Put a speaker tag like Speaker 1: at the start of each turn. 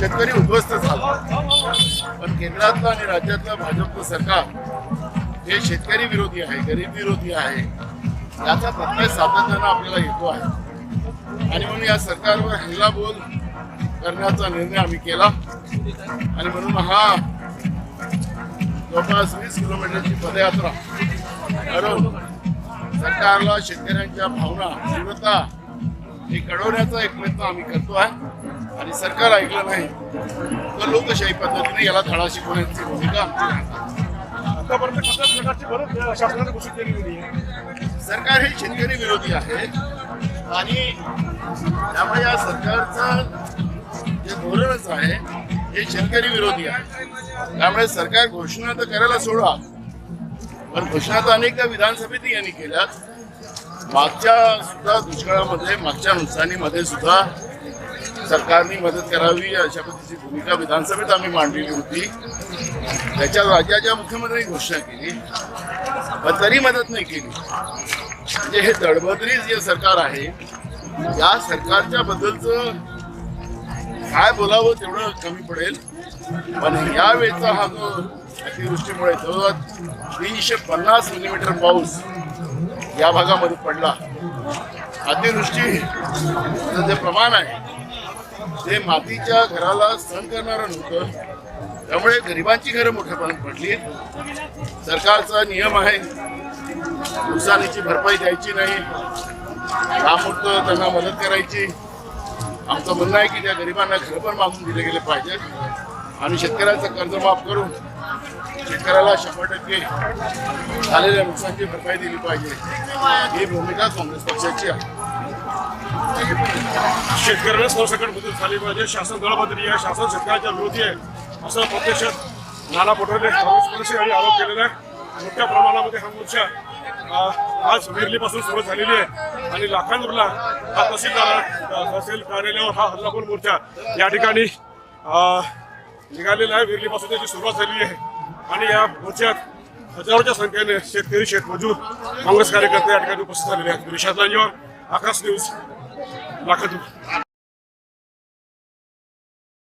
Speaker 1: शेतकरी उद्ध्वस्त झाला. पण केंद्रातलं आणि राज्यातलं भाजपचं सरकार हे शेतकरी विरोधी आहे गरीब विरोधी आहे याचा प्रत्यय सातत्यानं आपल्याला येतो आहे. आणि म्हणून या सरकारवर हल्लाबोल करण्याचा निर्णय आम्ही केला. आणि म्हणून हा जवळपास वीस किलोमीटरची पदयात्रा करून सरकारला शेतकऱ्यांच्या भावना तीव्रता हे कळवण्याचा एक प्रयत्न आम्ही करतो आहे. आणि सरकार ऐकलं नाही तर लोकशाही पद्धतीने याला धडा शिकवण्याची भूमिका
Speaker 2: आतापर्यंत कसल्याच प्रकारची मदत शासनाने घोषित केलेली नाही आहे
Speaker 1: सरकार हे शेतकरी विरोधी आहे आणि त्यामुळे या सरकारचं जे धोरणच आहे हे शेतकरी विरोधी आहे. त्यामुळे सरकार घोषणा तर करायला सोडा पण घोषणा तर अनेकदा विधानसभेतही यांनी केल्यात मागच्या सुद्धा दुष्काळामध्ये मागच्या नुकसानीमध्ये सुद्धा सरकारने मदत करावी अशा पद्धतीची भूमिका विधानसभेत आम्ही मांडलेली होती. त्याच्या राज्याच्या मुख्यमंत्र्यांनी घोषणा केली. पण तरी मदत नाही केली. म्हणजे हे दडबदरी जे सरकार आहे या सरकारच्या बद्दलचं काय बोलावं तेवढं कमी पडेल. पण यावेळेचा हा जो अतिवृष्टीमुळे जवळजवळ तीनशे पन्नास मिलीमीटर पाऊस या भागामध्ये पडला. अतिवृष्टी जे प्रमाण आहे ते मातीच्या घराला सहन करणारं नव्हतं त्यामुळे गरिबांची घरं मोठ्या पडली. सरकारचा नियम आहे नुकसानीची भरपाई द्यायची नाही रामूर्त त्यांना मदत करायची. आमचं म्हणणं आहे की त्या गरिबांना घर पण मागून दिले गेले पाहिजेत. आणि शेतकऱ्याचं कर्ज माफ करून शेतकऱ्याला शंभर टक्के झालेल्या नुकसानीची भरपाई दिली पाहिजे. ही भूमिका काँग्रेस पक्षाची आहे.
Speaker 2: शेतकऱ्यांना सरसकट मदत झाली पाहिजे. शासन दळबदरी आहे. शासन शेतकऱ्याच्या विरोधी आहे. असं प्रत्यक्षात नाना पटोले काँग्रेस यांनी आरोप केलेला आहे. मोठ्या प्रमाणामध्ये हा मोर्चा आज वेरलीपासून सुरू झालेली आहे. आणि लाखांदूरला हा तहसीलदार तहसील कार्यालयावर हा हल्लापूर मोर्चा या ठिकाणी निघालेला आहे. वेरलीपासून त्याची सुरुवात झालेली आहे. आणि या मोर्चात हजारोच्या संख्येने शेतकरी शेतमजूर काँग्रेस कार्यकर्ते या ठिकाणी उपस्थित झालेले आहेत. Vishal Akash news Lacadu.